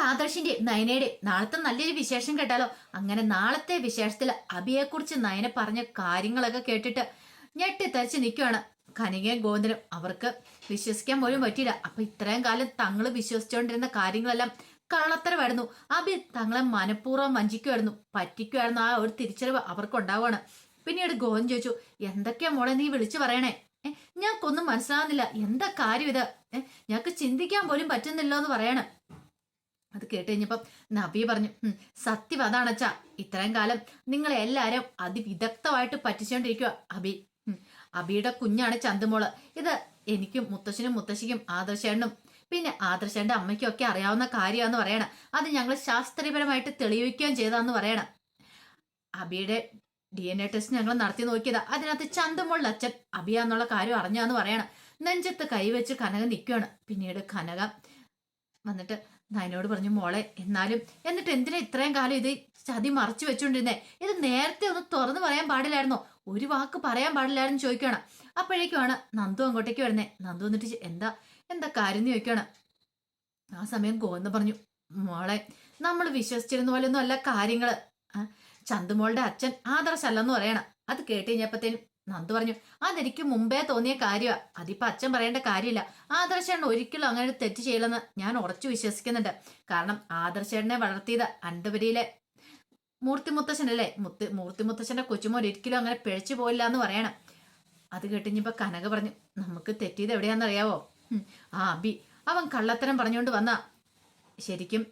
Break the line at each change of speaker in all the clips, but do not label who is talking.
ആദർശിന്റെ നയനയുടെ. നാളത്തെ നല്ലൊരു വിശേഷം കേട്ടാലോ? അങ്ങനെ നാളത്തെ വിശേഷത്തിൽ അബിയെക്കുറിച്ച് നയന പറഞ്ഞ കാര്യങ്ങളൊക്കെ കേട്ടിട്ട് ഞെട്ടിത്തരച്ച് നിൽക്കുവാണ് കനികയും ഗോവിന്ദനും. അവർക്ക് വിശ്വസിക്കാൻ പോലും പറ്റിയില്ല. അപ്പൊ ഇത്രയും കാലം തങ്ങൾ വിശ്വസിച്ചുകൊണ്ടിരുന്ന കാര്യങ്ങളെല്ലാം കള്ളത്തരമായിരുന്നു അബി തങ്ങളെ മനഃപൂർവം വഞ്ചിക്കുമായിരുന്നു പറ്റിക്കുമായിരുന്നു ആ ഒരു തിരിച്ചറിവ് അവർക്കുണ്ടാവുകയാണ് പിന്നീട് ഗോവൻ ചോദിച്ചു എന്തൊക്കെയാ മോളെ നീ വിളിച്ചു പറയണേ? ഞങ്ങൾക്കൊന്നും മനസ്സിലാവുന്നില്ല. എന്താ കാര്യം ഇത്? ഞങ്ങൾക്ക് ചിന്തിക്കാൻ പോലും പറ്റുന്നില്ലോ എന്ന് പറയണം. അത് കേട്ട് കഴിഞ്ഞപ്പം നബി പറഞ്ഞു "ഉം, സത്യം അതാണച്ചാ ഇത്രയും കാലം നിങ്ങളെ എല്ലാരും അതിവിദഗ്ധമായിട്ട് പറ്റിച്ചുകൊണ്ടിരിക്കുക അബി. അബിയുടെ കുഞ്ഞാണ് ചന്തുമോൾ. ഇത് എനിക്കും മുത്തശ്ശനും മുത്തശ്ശിക്കും ആദർശേണ്ണും പിന്നെ ആദർശേന്റെ അമ്മയ്ക്കും ഒക്കെ അറിയാവുന്ന കാര്യമാന്ന് പറയണം. അത് ഞങ്ങൾ ശാസ്ത്രീയപരമായിട്ട് തെളിയിക്കുകയും ചെയ്താന്ന് പറയണം. അബിയുടെ ഡി എൻ എ ടെസ്റ്റ് ഞങ്ങൾ നടത്തി നോക്കിയതാ. അതിനകത്ത് ചന്തമുള്ള അച്ഛൻ അബിയ എന്നുള്ള കാര്യം അറിഞ്ഞാന്ന് പറയണം. നെഞ്ചത്ത് കൈവച്ച് കനക നിൽക്കുകയാണ്. പിന്നീട് കനക വന്നിട്ട് നയനോട് പറഞ്ഞു മോളെ എന്നാലും എന്നിട്ട് എന്തിനാ ഇത്രയും കാലം ഇത് ചതി മറച്ചു വെച്ചോണ്ടിരുന്നേ? ഇത് നേരത്തെ ഒന്ന് തുറന്നു പറയാൻ പാടില്ലായിരുന്നോ? ഒരു വാക്ക് പറയാൻ പാടില്ലായിരുന്നു ചോദിക്കണം അപ്പോഴേക്കുമാണ് നന്ദു അങ്ങോട്ടേക്ക് വരുന്നേ. നന്ദു വന്നിട്ട് എന്താ എന്താ കാര്യം ചോദിക്കണം ആ സമയം ഗോവന്ന് പറഞ്ഞു മോളെ നമ്മൾ വിശ്വസിച്ചിരുന്ന പോലെ ഒന്നും അല്ല കാര്യങ്ങൾ. ചന്തുമോളുടെ അച്ഛൻ ആദർശല്ലെന്ന് പറയണം. അത് കേട്ട് കഴിഞ്ഞപ്പത്തേനും നന്ദു പറഞ്ഞു അതെനിക്ക് മുമ്പേ തോന്നിയ കാര്യമാ അതിപ്പോ അച്ഛൻ പറയേണ്ട കാര്യമില്ല. ആദർശേട്ടൻ ഒരിക്കലും അങ്ങനെ തെറ്റ് ചെയ്യില്ലെന്ന് ഞാൻ ഉറച്ചു വിശ്വസിക്കുന്നുണ്ട്. കാരണം ആദർശേട്ടനെ വളർത്തിയത് അനന്തപുരിയിലെ മൂർത്തി മുത്തശ്ശനല്ലേ മുത്ത് മൂർത്തി മുത്തശ്ശന്റെ കൊച്ചുമോൻ ഒരിക്കലും അങ്ങനെ പിഴച്ചു പോയില്ല എന്ന് പറയണം. അത് കേട്ടിഞ്ഞിപ്പോ കനക പറഞ്ഞു നമുക്ക് തെറ്റിയത് എവിടെയാണെന്നറിയാവോ ആ അബി. അവൻ കള്ളത്തരം പറഞ്ഞുകൊണ്ട് വന്ന. ശരിക്കും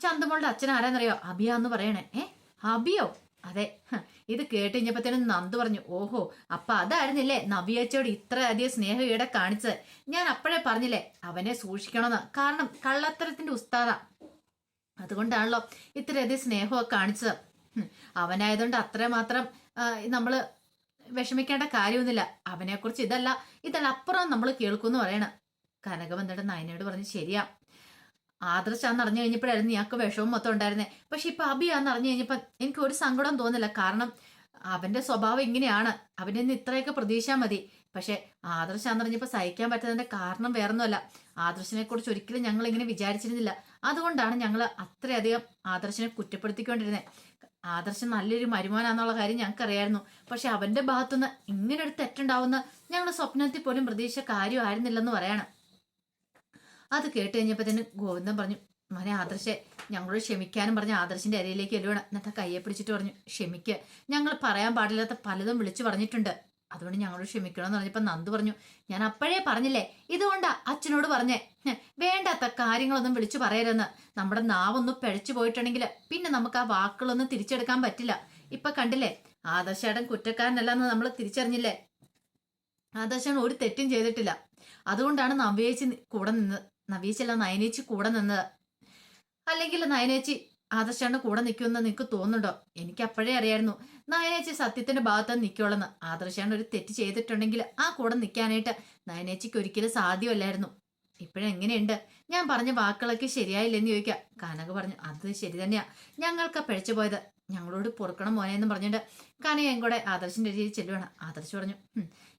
ചന്തമോളുടെ അച്ഛൻ ആരാന്നറിയോ? അബിയാന്ന് പറയണേ. ഏ അബിയോ? അതെ ഇത് കേട്ടിഞ്ഞപ്പത്തേനും നന്ദു പറഞ്ഞു ഓഹോ അപ്പൊ അതായിരുന്നില്ലേ നബിയച്ചോട് ഇത്രയധികം സ്നേഹം ഇവിടെ കാണിച്ചത്? ഞാൻ അപ്പോഴേ പറഞ്ഞില്ലേ അവനെ സൂക്ഷിക്കണമെന്ന്? കാരണം കള്ളത്തരത്തിന്റെ ഉസ്താദ. അതുകൊണ്ടാണല്ലോ ഇത്രയധികം സ്നേഹമൊക്കെ കാണിച്ചത്. അവനായതുകൊണ്ട് അത്രമാത്രം നമ്മൾ വിഷമിക്കേണ്ട കാര്യമൊന്നുമില്ല. അവനെക്കുറിച്ച് ഇതല്ല ഇതല്ല അപ്പുറം നമ്മൾ കേൾക്കുമെന്ന് പറയണം. കനകബന്ധയുടെ നയനയോട് പറഞ്ഞു ശരിയാ ആദർശാന്ന് അറിഞ്ഞു കഴിഞ്ഞപ്പോഴായിരുന്നു ഞങ്ങൾക്ക് വിഷമം മൊത്തം ഉണ്ടായിരുന്നത് പക്ഷെ ഇപ്പൊ അബിയാന്ന് അറിഞ്ഞു കഴിഞ്ഞപ്പോ എനിക്ക് ഒരു സങ്കടം തോന്നില്ല. കാരണം അവന്റെ സ്വഭാവം ഇങ്ങനെയാണ്. അവനിൽ നിന്ന് ഇത്രയൊക്കെ പ്രതീക്ഷാ മതി. പക്ഷെ ആദർശാന്ന് അറിഞ്ഞപ്പോ സഹിക്കാൻ പറ്റുന്നതിന്റെ കാരണം വേറൊന്നുമല്ല. ആദർശനെ കുറിച്ച് ഒരിക്കലും ഞങ്ങൾ ഇങ്ങനെ വിചാരിച്ചിരുന്നില്ല. അതുകൊണ്ടാണ് ഞങ്ങൾ അത്രയധികം ആദർശനെ കുറ്റപ്പെടുത്തിക്കൊണ്ടിരുന്നത് ആദർശം നല്ലൊരു മരുമോനാന്നുള്ള കാര്യം ഞങ്ങൾക്കറിയായിരുന്നു. പക്ഷെ അവന്റെ ഭാഗത്തുനിന്ന് ഇങ്ങനെ ഒരു തെറ്റുണ്ടാവുന്ന ഞങ്ങളുടെ സ്വപ്നത്തിൽ പോലും പ്രതീക്ഷ കാര്യമായിരുന്നില്ലെന്ന് പറയണം. അത് കേട്ട് കഴിഞ്ഞപ്പോൾ തന്നെ ഗോവിന്ദൻ പറഞ്ഞു മോനെ ആദർശെ ഞങ്ങളോട് ക്ഷമിക്കാനും പറഞ്ഞു ആദർശിന്റെ അരയിലേക്ക് എല്ലുവേണം എന്നിട്ട് കയ്യെ പിടിച്ചിട്ട് പറഞ്ഞു ക്ഷമിക്ക്. ഞങ്ങൾ പറയാൻ പാടില്ലാത്ത പലതും വിളിച്ചു പറഞ്ഞിട്ടുണ്ട്. അതുകൊണ്ട് ഞങ്ങളോട് ക്ഷമിക്കണമെന്ന് പറഞ്ഞപ്പോൾ നന്ദു പറഞ്ഞു ഞാൻ അപ്പോഴേ പറഞ്ഞില്ലേ? ഇതുകൊണ്ടാ അച്ഛനോട് പറഞ്ഞേ. വേണ്ടാത്ത കാര്യങ്ങളൊന്നും വിളിച്ചു പറയരുതെന്ന്. നമ്മുടെ നാവൊന്നും പിഴച്ചു പോയിട്ടുണ്ടെങ്കിൽ പിന്നെ നമുക്ക് ആ വാക്കുകളൊന്നും തിരിച്ചെടുക്കാൻ പറ്റില്ല. ഇപ്പൊ കണ്ടില്ലേ? ആദർശേടൻ കുറ്റക്കാരനല്ലെന്ന് നമ്മൾ തിരിച്ചറിഞ്ഞില്ലേ? ആദർശൻ ഒരു തെറ്റും ചെയ്തിട്ടില്ല. അതുകൊണ്ടാണ് നവ്യേച്ചി കൂടെ നിന്നത് നവ്യേച്ചല്ല നയനേച്ചി കൂടെ നിന്നത് അല്ലെങ്കിൽ നയനേച്ചി ആദർശാണ് കൂടെ നിൽക്കുമെന്ന് നിനക്ക് തോന്നുന്നുണ്ടോ? എനിക്ക് അപ്പോഴേ അറിയായിരുന്നു. നയനേച്ചി സത്യത്തിന്റെ ഭാഗത്ത് നിൽക്കുള്ളെന്ന് ആദർശാണ് ഒരു തെറ്റ് ചെയ്തിട്ടുണ്ടെങ്കിൽ ആ കൂടെ നിൽക്കാനായിട്ട് നയനേച്ചിക്ക് ഒരിക്കലും സാധ്യമല്ലായിരുന്നു. ഇപ്പോഴെങ്ങനെയുണ്ട്? ഞാൻ പറഞ്ഞ വാക്കുകളൊക്കെ ശരിയായില്ലെന്ന് ചോദിക്കാം കനക പറഞ്ഞു അത് ശരി തന്നെയാ. ഞങ്ങൾക്ക് പിഴച്ചു പോയത്. ഞങ്ങളോട് പൊറുക്കണം മോനെ എന്ന് പറഞ്ഞിട്ട് കനകയും കൂടെ ആദർശിന്റെ രീതിയിൽ ചെല്ലുവാണ്. ആദർശ് പറഞ്ഞു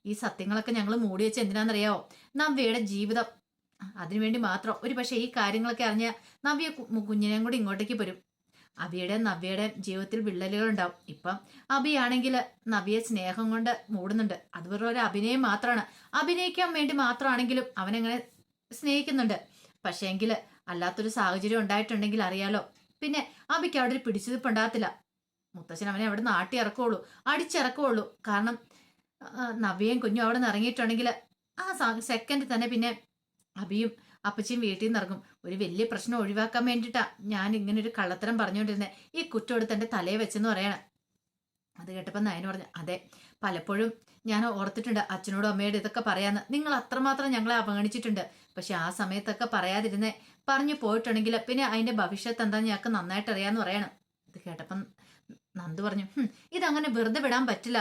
ഈ സത്യങ്ങളൊക്കെ ഞങ്ങൾ മൂടി വെച്ച് എന്തിനാണെന്നറിയാവോ നവ്യയുടെ ജീവിതം അതിനുവേണ്ടി മാത്രം. ഒരു പക്ഷേ ഈ കാര്യങ്ങളൊക്കെ അറിഞ്ഞ നവ്യ കുഞ്ഞിനെയും കൂടി ഇങ്ങോട്ടേക്ക് വരും അബിയുടെ നവ്യയുടെ ജീവിതത്തിൽ വിള്ളലുകൾ ഉണ്ടാവും ഇപ്പം അബിയാണെങ്കിൽ നവ്യെ സ്നേഹം കൊണ്ട് മൂടുന്നുണ്ട്. അത് വെറും ഒരു അഭിനയം മാത്രമാണ് അഭിനയിക്കാൻ വേണ്ടി മാത്രമാണെങ്കിലും അവനങ്ങനെ സ്നേഹിക്കുന്നുണ്ട്. പക്ഷേ എങ്കിൽ അല്ലാത്തൊരു സാഹചര്യം ഉണ്ടായിട്ടുണ്ടെങ്കിൽ അറിയാലോ. പിന്നെ അബിക്ക് അവിടെ ഒരു പിടിച്ചതിപ്പ് ഉണ്ടാകത്തില്ല. മുത്തശ്ശൻ അവനെ അവിടെ നിന്ന് ആട്ടി ഇറക്കുള്ളൂ അടിച്ചിറക്കുള്ളൂ കാരണം നവ്യയും കുഞ്ഞും അവിടെ നിന്ന് ഇറങ്ങിയിട്ടുണ്ടെങ്കിൽ ആ സെക്കൻഡ് തന്നെ പിന്നെ അബിയും അപ്പച്ചിയും വീട്ടിൽ നിന്ന് ഇറങ്ങും. ഒരു വലിയ പ്രശ്നം ഒഴിവാക്കാൻ വേണ്ടിയിട്ടാ ഞാൻ ഇങ്ങനെ ഒരു കള്ളത്തരം പറഞ്ഞുകൊണ്ടിരുന്നത് ഈ കുറ്റം എടുത്ത് എന്റെ തലയെ വെച്ചെന്ന് പറയണം. അത് കേട്ടപ്പോൾ നയന് പറഞ്ഞു അതെ പലപ്പോഴും ഞാൻ ഓർത്തിട്ടുണ്ട് അച്ഛനോടും അമ്മയോടും ഇതൊക്കെ പറയാന്ന് നിങ്ങൾ അത്രമാത്രം ഞങ്ങളെ അവഗണിച്ചിട്ടുണ്ട്. പക്ഷെ ആ സമയത്തൊക്കെ പറയാതിരുന്നേ. പറഞ്ഞു പോയിട്ടുണ്ടെങ്കിൽ പിന്നെ അതിന്റെ ഭവിഷ്യത്ത് എന്താ ഞങ്ങൾക്ക് നന്നായിട്ട് അറിയാന്ന് പറയണം. ഇത് കേട്ടപ്പം നന്ദു പറഞ്ഞു "ഹും, ഇതങ്ങനെ വെറുതെ വിടാൻ പറ്റില്ല.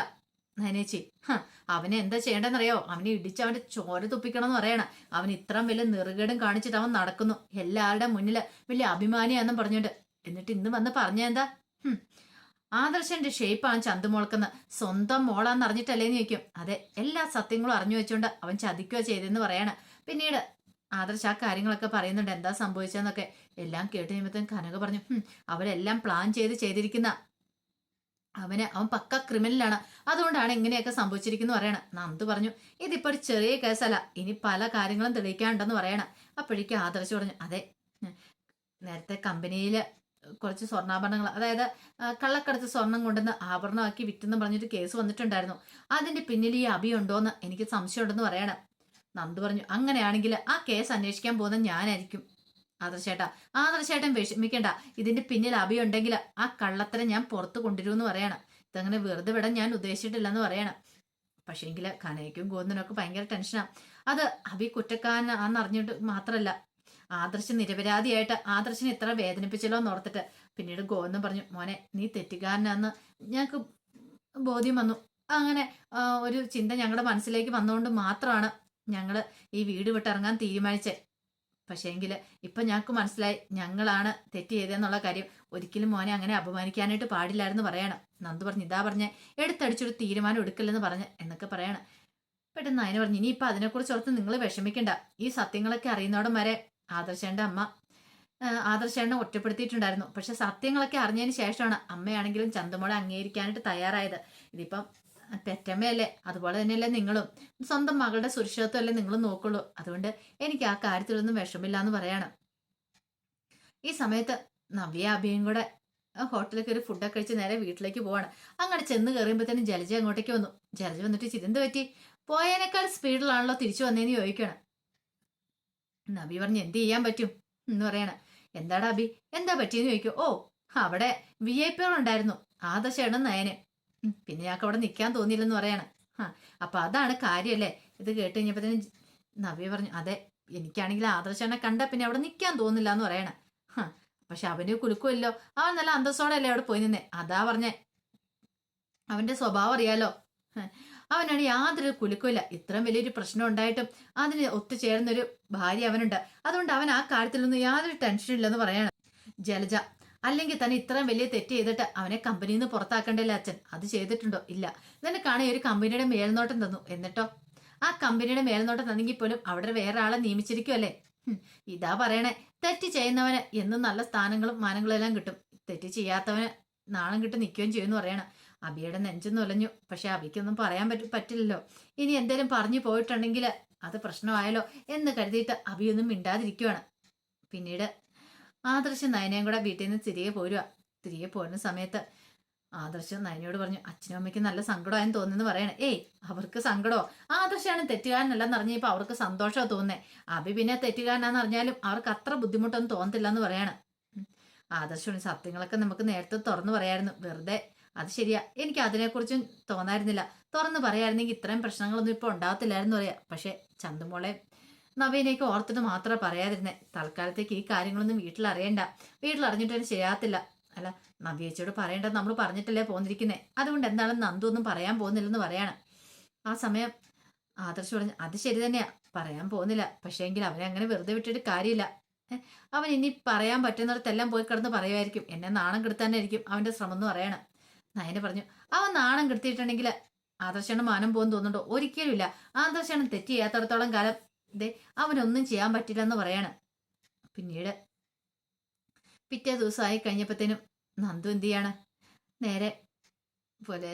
നയനേച്ചി ഹ അവനെ എന്താ ചെയ്യേണ്ടതെന്നറിയോ? അവനെ ഇടിച്ച് അവന്റെ ചോര തുപ്പിക്കണമെന്ന് പറയണം. അവൻ ഇത്രയും വലിയ നെറുകേടും കാണിച്ചിട്ട് അവൻ നടക്കുന്നു. എല്ലാവരുടെ മുന്നിൽ വലിയ അഭിമാനിയാന്നും പറഞ്ഞിട്ട് എന്നിട്ട് ഇന്ന് വന്ന് പറഞ്ഞ എന്താ? ആദർശന്റെ ഷേപ്പാണ് ചന്തുമോൾക്കെന്ന്. സ്വന്തം മോളാന്ന് അറിഞ്ഞിട്ടല്ലേന്ന് ചോദിക്കും. അതെ എല്ലാ സത്യങ്ങളും അറിഞ്ഞു വെച്ചുകൊണ്ട് അവൻ ചതിക്കുകയോ ചെയ്തെന്ന് പറയണം. പിന്നീട് ആദർശ് ആ കാര്യങ്ങളൊക്കെ പറയുന്നുണ്ട്. എന്താ സംഭവിച്ചതെന്നൊക്കെ. എല്ലാം കേട്ട് കഴിയുമ്പോഴത്തേക്കും കനക പറഞ്ഞു അവരെല്ലാം പ്ലാൻ ചെയ്ത് ചെയ്തിരിക്കുന്ന. അവന് അവൻ പക്ക ക്രിമിനലാണ്. അതുകൊണ്ടാണ് ഇങ്ങനെയൊക്കെ സംഭവിച്ചിരിക്കുന്നു പറയണം നന്ദു പറഞ്ഞു ഇതിപ്പോ ഒരു ചെറിയ കേസല്ല. ഇനി പല കാര്യങ്ങളും തെളിയിക്കാനുണ്ടെന്ന് പറയണം. അപ്പോഴേക്കും ആദർശ് പറഞ്ഞു അതെ നേരത്തെ കമ്പനിയിൽ കുറച്ച് സ്വർണാഭരണങ്ങൾ അതായത് കള്ളക്കടത്ത് സ്വർണം കൊണ്ടുവന്ന് ആഭരണമാക്കി വിറ്റെന്ന് പറഞ്ഞിട്ട് കേസ് വന്നിട്ടുണ്ടായിരുന്നു. അതിന്റെ പിന്നിൽ ഈ അഭിയുണ്ടോന്ന് എനിക്ക് സംശയമുണ്ടെന്ന് പറയണം. നന്ദു പറഞ്ഞു അങ്ങനെയാണെങ്കിൽ ആ കേസ് അന്വേഷിക്കാൻ പോകുന്ന ഞാനായിരിക്കും. ആദർശേട്ടാ ആദർശേട്ടൻ വിഷമിക്കണ്ട. ഇതിന്റെ പിന്നിൽ അഭിയുണ്ടെങ്കിൽ ആ കള്ളത്തരം ഞാൻ പുറത്തു കൊണ്ടുവരുമെന്ന് പറയണം. ഇതങ്ങനെ വെറുതെ വിടാൻ ഞാൻ ഉദ്ദേശിച്ചിട്ടില്ലെന്ന് പറയണം. പക്ഷേങ്കിൽ കനയ്ക്കും ഗോവിന്ദനൊക്കെ ഭയങ്കര ടെൻഷനാ അത് അഭി കുറ്റക്കാരനാന്ന് അറിഞ്ഞിട്ട് മാത്രമല്ല ആദർശ് നിരപരാധിയായിട്ട് ആദർശിനെ ഇത്ര വേദനിപ്പിച്ചല്ലോ എന്ന് ഓർത്തിട്ട് പിന്നീട് ഗോവിന്ദൻ പറഞ്ഞു മോനെ നീ തെറ്റുകാരനാന്ന് ഞങ്ങൾക്ക് ബോധ്യം വന്നു. അങ്ങനെ ഒരു ചിന്ത ഞങ്ങളുടെ മനസ്സിലേക്ക് വന്നുകൊണ്ട് മാത്രമാണ് ഞങ്ങൾ ഈ വീട് വിട്ടിറങ്ങാൻ തീരുമാനിച്ചത് പക്ഷേങ്കിൽ ഇപ്പം ഞങ്ങൾക്ക് മനസ്സിലായി ഞങ്ങളാണ് തെറ്റ് ചെയ്തതെന്നുള്ള കാര്യം. ഒരിക്കലും മോനെ അങ്ങനെ അപമാനിക്കാനായിട്ട് പാടില്ലായിരുന്നു പറയണം. നന്ദു പറഞ്ഞു ഇതാ പറഞ്ഞ എടുത്തടിച്ചൊരു തീരുമാനം എടുക്കില്ലെന്ന് പറഞ്ഞ് എന്നൊക്കെ പറയണം. പെട്ടെന്ന് അതിന് പറഞ്ഞു ഇനിയിപ്പോൾ അതിനെക്കുറിച്ച് ഓർത്ത് നിങ്ങൾ വിഷമിക്കണ്ട. ഈ സത്യങ്ങളൊക്കെ അറിയുന്നോടം വരെ ആദർശേന്റെ അമ്മ ആദർശേണ്ണ ഒറ്റപ്പെടുത്തിയിട്ടുണ്ടായിരുന്നു. പക്ഷെ സത്യങ്ങളൊക്കെ അറിഞ്ഞതിന് ശേഷമാണ് അമ്മയാണെങ്കിലും ചന്തമോളെ അംഗീകരിക്കാനായിട്ട് തയ്യാറായത്. ഇതിപ്പം പെറ്റമ്മയല്ലേ? അതുപോലെ തന്നെയല്ലേ നിങ്ങളും. സ്വന്തം മകളുടെ സുരക്ഷിതത്വമല്ലേ നിങ്ങളും നോക്കുള്ളൂ. അതുകൊണ്ട് എനിക്ക് ആ കാര്യത്തിലൊന്നും വിഷമില്ല എന്ന് പറയാണ്. ഈ സമയത്ത് നവ്യ അഭിയും കൂടെ ഹോട്ടലിൽ കയറി ഫുഡൊക്കെ കഴിച്ച് നേരെ വീട്ടിലേക്ക് പോവാണ്. അങ്ങനെ ചെന്ന് കയറിയുമ്പോഴത്തേനും ജലജ അങ്ങോട്ടേക്ക് വന്നു. ജലജ വന്നിട്ട് ചിതെന്ത് പറ്റി? പോയതിനേക്കാൾ സ്പീഡിലാണല്ലോ തിരിച്ചു വന്നേന്ന് ചോദിക്കണം. നബി പറഞ്ഞു എന്ത് ചെയ്യാൻ പറ്റും? എന്ന് പറയണ. എന്താടാ അബി? എന്താ പറ്റിയെന്ന് ചോദിക്കും. ഓ അവിടെ വി ഐ പി ഉണ്ടായിരുന്നു ആ നയന്. ഉം, പിന്നെ ഞങ്ങൾക്ക് അവിടെ നിൽക്കാൻ തോന്നിയില്ലെന്ന് പറയാണ്. ആ അപ്പൊ അതാണ് കാര്യമല്ലേ? ഇത് കേട്ട് കഴിഞ്ഞപ്പോഴത്തേനും നവ്യ പറഞ്ഞു അതെ എനിക്കാണെങ്കിൽ ആദർശനെ കണ്ട പിന്നെ അവിടെ നിൽക്കാൻ തോന്നില്ല എന്ന് പറയണേ. ആ പക്ഷെ അവന് കുലുക്കുമല്ലോ. അവൻ നല്ല അന്തസ്സോടെ അല്ലേ അവിടെ പോയി നിന്നേ. അതാ പറഞ്ഞേ. അവന്റെ സ്വഭാവം അറിയാലോ. അവനാണ് യാതൊരു കുലുക്കുമില്ല ഇത്രയും വലിയൊരു പ്രശ്നം ഉണ്ടായിട്ടും അതിന് ഒത്തുചേർന്നൊരു ഭാര്യ അവനുണ്ട്. അതുകൊണ്ട് അവൻ ആ കാര്യത്തിലൊന്നും യാതൊരു ടെൻഷനും ഇല്ലെന്ന് പറയണം. ജലജ അല്ലെങ്കിൽ തന്നെ ഇത്രയും വലിയ തെറ്റ് ചെയ്തിട്ട് അവനെ കമ്പനിയിൽ നിന്ന് പുറത്താക്കണ്ടല്ലേ അച്ഛൻ? അത് ചെയ്തിട്ടുണ്ടോ? ഇല്ല. നിനക്കാണ് കാണി ഒരു കമ്പനിയുടെ മേൽനോട്ടം തന്നു. എന്നിട്ടോ? ആ കമ്പനിയുടെ മേൽനോട്ടം തന്നെങ്കിൽ പോലും അവിടെ വേറെ ആളെ നിയമിച്ചിരിക്കുമല്ലേ ഇതാ പറയണേ. തെറ്റ് ചെയ്യുന്നവന് എന്നും നല്ല സ്ഥാനങ്ങളും മാനങ്ങളും എല്ലാം കിട്ടും. തെറ്റ് ചെയ്യാത്തവന് നാണം കിട്ടി നിൽക്കുകയും ചെയ്യുമെന്ന് പറയണം. അബിയുടെ നെഞ്ചും നൊലഞ്ഞു. പക്ഷെ അബിക്കൊന്നും പറയാൻ പറ്റ പറ്റില്ലല്ലോ. ഇനി എന്തേലും പറഞ്ഞു പോയിട്ടുണ്ടെങ്കിൽ അത് പ്രശ്നമായല്ലോ എന്ന് കരുതിയിട്ട് അബിയൊന്നും മിണ്ടാതിരിക്കുവാണ്. പിന്നീട് ആദർശ് നയനയും കൂടെ വീട്ടിൽ നിന്ന് തിരികെ പോരുക തിരികെ പോരുന്ന സമയത്ത് ആദർശ് നയനയോട് പറഞ്ഞു അച്ഛനും അമ്മയ്ക്ക് നല്ല സങ്കടമായെന്ന് തോന്നുന്നു പറയണേ. ഏയ് അവർക്ക് സങ്കടമോ ആദർശാണ് തെറ്റുകാരനല്ലെന്ന് അറിഞ്ഞപ്പോ അവർക്ക് സന്തോഷമോ തോന്നേ അഭി പിന്നെ തെറ്റുകാരനാന്ന് അറിഞ്ഞാലും അവർക്ക് അത്ര ബുദ്ധിമുട്ടൊന്നും തോന്നത്തില്ല എന്ന് പറയാണ്. ആദർശമാണ് സത്യങ്ങളൊക്കെ നമുക്ക് നേരത്തെ തുറന്നു പറയായിരുന്നു. വെറുതെ അത് ശരിയാ. എനിക്ക് അതിനെക്കുറിച്ചും തോന്നായിരുന്നില്ല. തുറന്നു പറയായിരുന്നെങ്കിൽ ഇത്രയും പ്രശ്നങ്ങളൊന്നും ഇപ്പൊ ഉണ്ടാകത്തില്ലായിരുന്നു പറയാ. പക്ഷേ ചന്തുമോളെ നവീനേക്ക് ഓർത്തിട്ട് മാത്രമേ പറയാതിരുന്നേ. തൽക്കാലത്തേക്ക് ഈ കാര്യങ്ങളൊന്നും വീട്ടിൽ അറിയണ്ട വീട്ടിൽ അറിഞ്ഞിട്ടൊരു ശരിയാകത്തില്ല അല്ല നവ്യേച്ചിയോട് പറയേണ്ടത് നമ്മൾ പറഞ്ഞിട്ടല്ലേ പോന്നിരിക്കുന്നേ. അതുകൊണ്ട് എന്താണ് നന്ദു ഒന്നും പറയാൻ പോകുന്നില്ലെന്ന് പറയാണ്. ആ സമയം ആദർശ് പറഞ്ഞു അത് ശരി തന്നെയാ. പറയാൻ പോകുന്നില്ല. പക്ഷേ എങ്കിൽ അവനെ അങ്ങനെ വെറുതെ വിട്ടിട്ട് കാര്യമില്ല. അവൻ ഇനി പറയാൻ പറ്റുന്നിടത്തെല്ലാം പോയി കിടന്ന് പറയുമായിരിക്കും. എന്നെ നാണം കെടുത്താനായിരിക്കും അവന്റെ ശ്രമം എന്ന് പറയണം. നയന പറഞ്ഞു അവൻ നാണം കെടുത്തിയിട്ടുണ്ടെങ്കിൽ ആദർശന് മാനം പോകുന്നു തോന്നുന്നുണ്ടോ? ഒരിക്കലും ഇല്ല. ആദർശനം തെറ്റ് ചെയ്യാത്തടത്തോളം കാലം ദേ അവനൊന്നും ചെയ്യാൻ പറ്റില്ല എന്ന് പറയാണ്. പിന്നീട് പിറ്റേ ദിവസമായി കഴിഞ്ഞപ്പോഴത്തേനും നന്ദു എന്ത് ചെയ്യാണ്? നേരെ പോലെ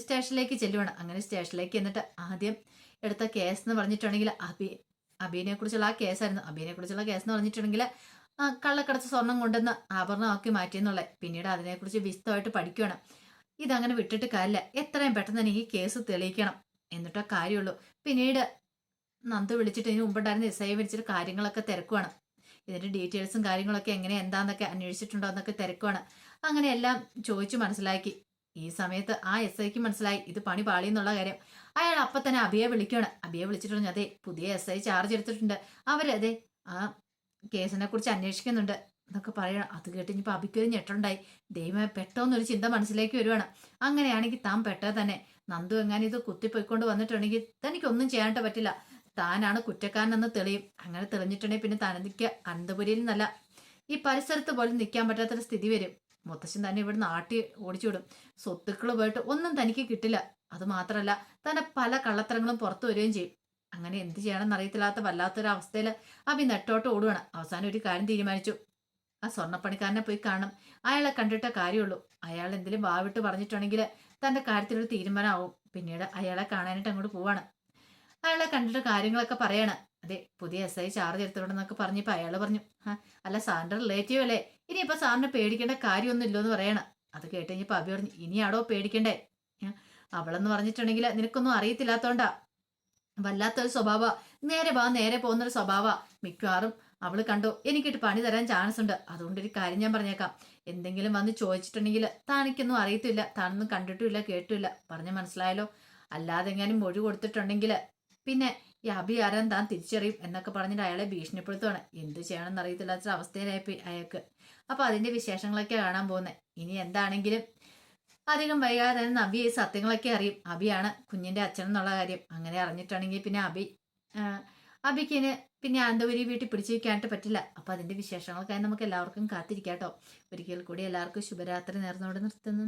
സ്റ്റേഷനിലേക്ക് ചെല്ലുവാണ്. അങ്ങനെ സ്റ്റേഷനിലേക്ക് എന്നിട്ട് ആദ്യം എടുത്ത കേസ് എന്ന് പറഞ്ഞിട്ടുണ്ടെങ്കിൽ അബി അബീനെ കുറിച്ചുള്ള ആ കേസായിരുന്നു. അബീനെ കുറിച്ചുള്ള കേസ് എന്ന് പറഞ്ഞിട്ടുണ്ടെങ്കിൽ കള്ളക്കടത്ത് സ്വർണം കൊണ്ടുവന്ന് ആഭരണമാക്കി മാറ്റിയെന്നുള്ളത് പിന്നീട് അതിനെക്കുറിച്ച് വിശദമായിട്ട് പഠിക്കുകയാണ് ഇതങ്ങനെ വിട്ടിട്ട് കാര്യമില്ല. എത്രയും പെട്ടെന്ന് ഈ കേസ് തെളിയിക്കണം. എന്നിട്ടോ കാര്യമുള്ളൂ. പിന്നീട് നന്ദു വിളിച്ചിട്ട് ഇതിന് മുമ്പുണ്ടായിരുന്ന എസ് ഐ വിളിച്ചിട്ട് കാര്യങ്ങളൊക്കെ തിരക്കുവാണ്. ഇതിന്റെ ഡീറ്റെയിൽസും കാര്യങ്ങളൊക്കെ എങ്ങനെ എന്താണെന്നൊക്കെ അന്വേഷിച്ചിട്ടുണ്ടോ എന്നൊക്കെ തിരക്കുവാണ്. അങ്ങനെ എല്ലാം ചോദിച്ചു മനസ്സിലാക്കി. ഈ സമയത്ത് ആ എസ് ഐക്ക് മനസ്സിലായി. ഇത് പണി പാളി എന്നുള്ള കാര്യം. അയാൾ അപ്പൊ തന്നെ അബിയെ വിളിക്കുകയാണ് അബിയെ വിളിച്ചിട്ട് അതെ പുതിയ എസ് ഐ ചാർജ് എടുത്തിട്ടുണ്ട്. അവരതെ ആ കേസിനെ കുറിച്ച് അന്വേഷിക്കുന്നുണ്ട്. എന്നൊക്കെ പറയണം. അത് കേട്ട് ഇനിയിപ്പോൾ അബിക്കൊരു ഞെട്ടുണ്ടായി ദൈവമേ പെട്ടോന്നൊരു ചിന്ത മനസ്സിലേക്ക് വരുവാണ്. അങ്ങനെയാണെങ്കിൽ താൻ പെട്ടത് തന്നെ. നന്ദു എങ്ങാനും ഇത് കുത്തിപ്പോയിക്കൊണ്ട് വന്നിട്ടുണ്ടെങ്കിൽ തനിക്കൊന്നും ചെയ്യാനായിട്ട് പറ്റില്ല. താനാണ് കുറ്റക്കാരനെന്ന് തെളിയും. അങ്ങനെ തെളിഞ്ഞിട്ടുണ്ടെങ്കിൽ പിന്നെ തനിക്ക് അനന്തപുരിയിൽ നിന്നല്ല ഈ പരിസരത്ത് പോലും നിൽക്കാൻ പറ്റാത്തൊരു സ്ഥിതി വരും. മുത്തശ്ശൻ തന്നെ ഇവിടെ നാട്ടി ഓടിച്ചു വിടും. സ്വത്തുക്കൾ പോയിട്ട് ഒന്നും തനിക്ക് കിട്ടില്ല. അത് മാത്രമല്ല തന്നെ പല കള്ളത്തരങ്ങളും പുറത്തു വരികയും ചെയ്യും. അങ്ങനെ എന്ത് ചെയ്യണമെന്ന് അറിയത്തില്ലാത്ത വല്ലാത്തൊരു അവസ്ഥയിൽ അബി നെട്ടോട്ട് ഓടുകയാണ് അവസാനം ഒരു കാര്യം തീരുമാനിച്ചു. ആ സ്വർണപ്പണിക്കാരനെ പോയി കാണണം. അയാളെ കണ്ടിട്ടേ കാര്യമുള്ളൂ. അയാൾ എന്തെങ്കിലും വാവിട്ട് പറഞ്ഞിട്ടുണ്ടെങ്കിൽ തന്റെ കാര്യത്തിലൊരു തീരുമാനമാവും. പിന്നീട് അയാളെ കാണാനായിട്ട് അങ്ങോട്ട് പോവാണ്. അയാളെ കണ്ടിട്ട് കാര്യങ്ങളൊക്കെ പറയാണ്. അതെ പുതിയ എസ് ഐ ചാർജ് എടുത്തോടെന്നൊക്കെ പറഞ്ഞപ്പോ അയാൾ പറഞ്ഞു. അല്ല സാറിന്റെ റിലേറ്റീവ് അല്ലേ? ഇനിയിപ്പോ സാറിന് പേടിക്കേണ്ട കാര്യമൊന്നും ഇല്ലെന്ന് പറയണ. അത് കേട്ട് കഴിഞ്ഞപ്പോ അബി പറഞ്ഞു ഇനിയാടോ പേടിക്കണ്ടേ? അവളെന്ന് പറഞ്ഞിട്ടുണ്ടെങ്കിൽ നിനക്കൊന്നും അറിയത്തില്ലാത്തോണ്ടാ. വല്ലാത്തൊരു സ്വഭാവ. നേരെ വാ നേരെ പോകുന്നൊരു സ്വഭാവ. മിക്കവാറും അവൾ കണ്ടു എനിക്കിട്ട് പണി തരാൻ ചാൻസ് ഉണ്ട്. അതുകൊണ്ട് ഒരു കാര്യം ഞാൻ പറഞ്ഞേക്കാം. എന്തെങ്കിലും വന്ന് ചോദിച്ചിട്ടുണ്ടെങ്കിൽ താനിക്കൊന്നും അറിയത്തില്ല. താനൊന്നും കണ്ടിട്ടുമില്ല കേട്ടില്ല പറഞ്ഞ മനസ്സിലായല്ലോ? അല്ലാതെ എങ്ങാനും മൊഴി കൊടുത്തിട്ടുണ്ടെങ്കിൽ പിന്നെ ഈ അഭി ആരാൻ താൻ തിരിച്ചറിയും? എന്നൊക്കെ പറഞ്ഞിട്ട് അയാളെ ഭീഷണിപ്പെടുത്തുവാണ്. എന്ത് ചെയ്യണമെന്ന് അറിയത്തില്ലാത്ത അവസ്ഥയിലായി അയാൾക്ക്. അപ്പൊ അതിന്റെ വിശേഷങ്ങളൊക്കെ കാണാൻ പോകുന്നത് ഇനി എന്താണെങ്കിലും അധികം വൈകാതെ തന്നെ അബി സത്യങ്ങളൊക്കെ അറിയും. അബിയാണ് കുഞ്ഞിന്റെ അച്ഛൻ എന്നുള്ള കാര്യം. അങ്ങനെ അറിഞ്ഞിട്ടാണെങ്കിൽ പിന്നെ അബി അബിക്കിന് പിന്നെ അന്തപുരി വീട്ടിൽ പിടിച്ചു വയ്ക്കാനായിട്ട് പറ്റില്ല. അപ്പൊ അതിന്റെ വിശേഷങ്ങൾക്കായി നമുക്ക് എല്ലാവർക്കും കാത്തിരിക്കാം കേട്ടോ. ഒരിക്കൽ കൂടി എല്ലാവർക്കും ശുഭരാത്രി നേർന്നുകൊണ്ട് നിർത്തുന്നു.